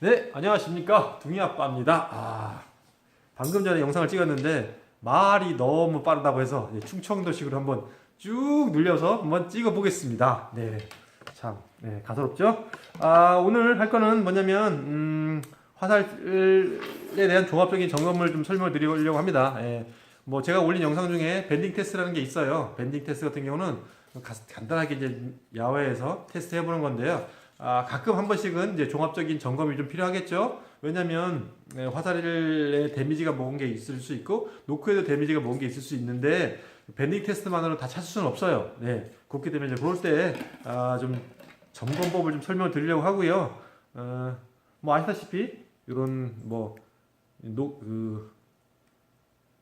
네, 안녕하십니까. 둥이 아빠입니다. 아, 방금 전에 영상을 찍었는데 말이 너무 빠르다고 해서 예, 충청도식으로 한번 쭉 늘려서 한번 찍어 보겠습니다. 네, 참, 네, 가소롭죠? 아, 오늘 할 거는 뭐냐면, 음, 화살에 대한 종합적인 점검을 좀 설명을 드리려고 합니다. 예, 뭐 제가 올린 영상 중에 밴딩 테스트라는 게 있어요. 밴딩 테스트 같은 경우는 가- 간단하게 이제 야외에서 테스트 해보는 건데요. 아, 가끔 한 번씩은 이제 종합적인 점검이 좀 필요하겠죠. 왜냐면 에, 화살의 데미지가 먹은 게 있을 수 있고 노크에도 데미지가 먹은 게 있을 수 있는데 밴딩 테스트만으로 다 찾을 수는 없어요. 네, 그렇기 때문에 이제 그럴 때좀 점검법을 좀 설명을 드리려고 하고요. 어, 뭐 아시다시피 이런 뭐 노, 그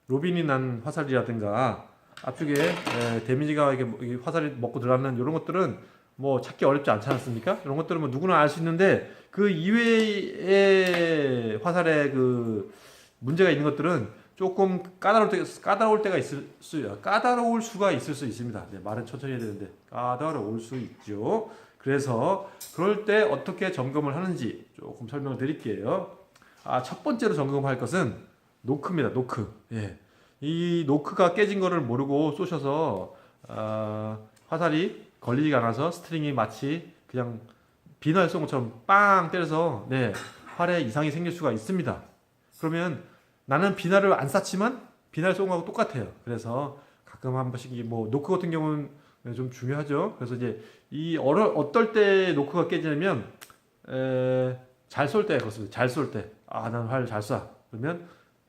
로빈이 난 화살이라든가 앞쪽에 에, 데미지가 이게, 뭐- 화살이 먹고 들어가는 이런 것들은 뭐 찾기 어렵지 않지 않습니까? 이런 것들은 뭐 누구나 알 수 있는데 그 이외의 화살에 그 문제가 있는 것들은 조금 까다로울 때 까다로울 때가 있을 수 까다로울 수가 있을 수 있습니다. 네, 말은 천천히 해야 되는데 까다로울 수 있죠. 그래서 그럴 때 어떻게 점검을 하는지 조금 설명을 드릴게요. 아, 첫 번째로 점검할 것은 노크입니다. 노크. 예. 이 노크가 깨진 거를 모르고 쏘셔서 아, 화살이 걸리지가 않아서 스트링이 마치 그냥 비날 쏜 것처럼 빵 때려서 네, 활에 이상이 생길 수가 있습니다. 그러면 나는 비날을 안 쐈지만 비날 쏜 거하고 똑같아요. 그래서 가끔 한 번씩 이뭐 노크 같은 경우는 좀 중요하죠. 그래서 이제 이 어려, 어떨 때 노크가 깨지냐면 잘 쏠 때 그렇습니다. 잘 쏠 때. 아, 난 활 잘 쏴. 그러면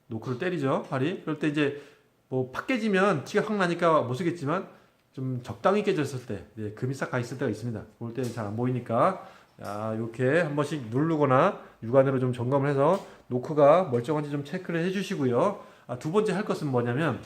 노크를 때리죠. 활이. 그럴 때 이제 뭐 팍 깨지면 티가 확 나니까 못 쓰겠지만 좀 적당히 깨졌을 때, 네, 금이 싹 가 있을 때가 있습니다. 그럴 때는 잘 안 보이니까 아, 이렇게 한 번씩 누르거나 육안으로 좀 점검을 해서 노크가 멀쩡한지 좀 체크를 해주시고요. 아, 두 번째 할 것은 뭐냐면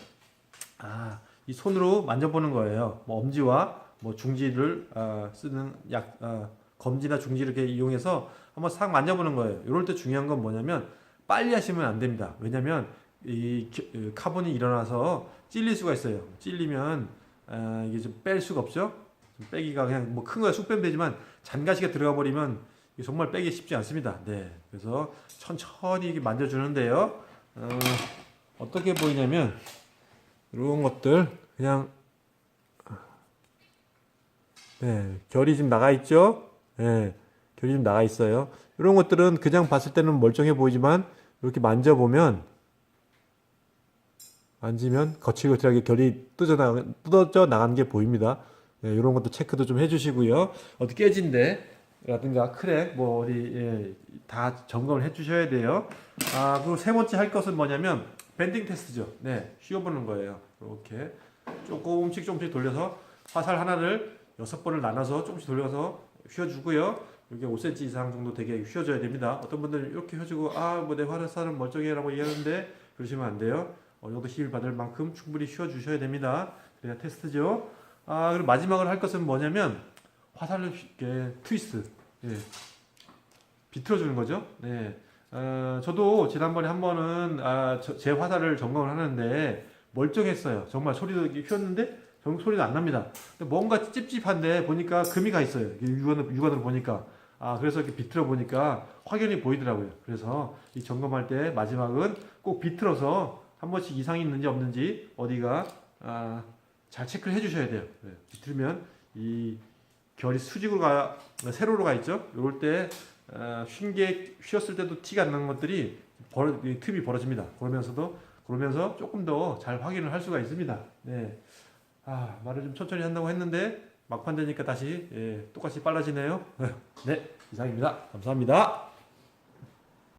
아, 이 손으로 만져보는 거예요. 뭐 엄지와 뭐 중지를 아, 쓰는 약 아, 검지나 중지를 이렇게 이용해서 한번 싹 만져보는 거예요. 이럴 때 중요한 건 뭐냐면 빨리 하시면 안 됩니다. 왜냐면 이 기- 그 카본이 일어나서 찔릴 수가 있어요. 찔리면 아, 이게 좀 뺄 수가 없죠. 좀 빼기가 그냥 뭐 큰 거야 쑥 빼면 되지만 잔가시가 들어가 버리면 정말 빼기 쉽지 않습니다. 네, 그래서 천천히 만져주는데요. 어, 어떻게 보이냐면 이런 것들 그냥 네, 결이 지금 나가 있죠. 네, 결이 좀 나가 있어요. 이런 것들은 그냥 봤을 때는 멀쩡해 보이지만 이렇게 만져보면 만지면 거칠거칠하게 결이 뜯어져 나가, 뜯어져 나가는 게 보입니다. 네, 이런 것도 체크도 좀 해주시고요. 어디 깨진데 라든가 크랙 뭐 어디 예, 다 점검을 해주셔야 돼요. 아 그리고 세 번째 할 것은 뭐냐면 밴딩 테스트죠. 네, 휘어보는 거예요. 이렇게 조금씩 조금씩 돌려서 화살 하나를 여섯 번을 나눠서 조금씩 돌려서 휘어주고요. 이게 5cm 이상 정도 되게 휘어져야 됩니다. 어떤 분들은 이렇게 휘어주고 아 뭐 내 화살은 멀쩡해라고 얘기하는데 그러시면 안 돼요. 어느 정도 힘을 받을 만큼 충분히 휘어주셔야 됩니다. 그래야 테스트죠. 아 그리고 마지막으로 할 것은 뭐냐면 화살을 이렇게 트위스트, 예. 비틀어 주는 거죠. 네. 어, 저도 지난번에 한 번은 아, 저- 제 화살을 점검을 하는데 멀쩡했어요. 정말 소리도 휘었는데 정 소리도 안 납니다. 뭔가 찝찝한데 보니까 금이 가 있어요. 육안으로, 육안으로 보니까. 아, 그래서 이렇게 비틀어 보니까 확연히 보이더라고요. 그래서 이 점검할 때 마지막은 꼭 비틀어서 한 번씩 이상이 있는지 없는지 어디가 아, 잘 체크를 해주셔야 돼요. 네. 비틀면 이 결이 수직으로 가 세로로 가 있죠. 이럴 때 어, 휜게 휘었을 때도 티가 안 나는 것들이 이 틈이 벌어집니다. 그러면서도 그러면서 조금 더 잘 확인을 할 수가 있습니다. 네. 아 말을 좀 천천히 한다고 했는데 막판 되니까 다시 예, 똑같이 빨라지네요. 네 이상입니다. 감사합니다.